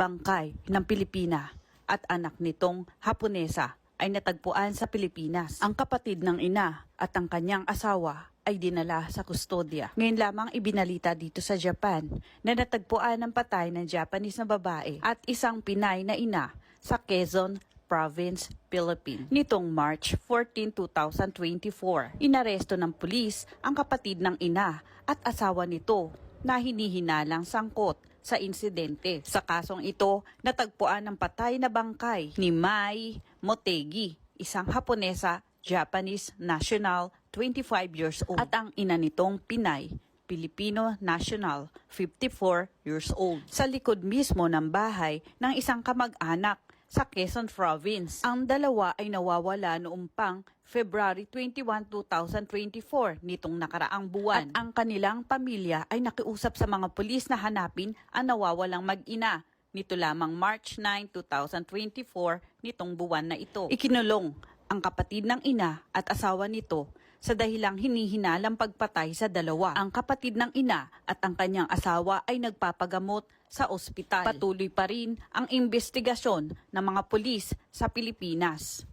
bangkay ng Pilipina at anak nitong Haponesa ay natagpuan sa Pilipinas. Ang kapatid ng ina at ang kanyang asawa ay dinala sa kustodya. Ngayon lamang ibinalita dito sa Japan na natagpuan ng patay ng Japanese na babae at isang Pinay na ina sa Quezon Province, Philippines. Nitong March 14, 2024, inaresto ng pulis ang kapatid ng ina at asawa nito na hinihinalang sangkot sa insidente. Sa kasong ito, natagpuan ng patay na bangkay ni Mai Motegi, isang Haponesa Japanese national, 25 years old, at ang ina nitong Pinay, Filipino national, 54 years old. Sa likod mismo ng bahay ng isang kamag-anak sa Quezon Province. Ang dalawa ay nawawala noong pang February 21, 2024 nitong nakaraang buwan. At ang kanilang pamilya ay nakiusap sa mga pulis na hanapin ang nawawalang mag-ina. Nito lamang March 9, 2024 nitong buwan na ito. Ikinulong ang kapatid ng ina at asawa nito sa dahilang hinihinalang pagpatay sa dalawa. Ang kapatid ng ina at ang kanyang asawa ay nagpapagamot sa ospital. Patuloy pa rin ang investigasyon ng mga pulis sa Pilipinas.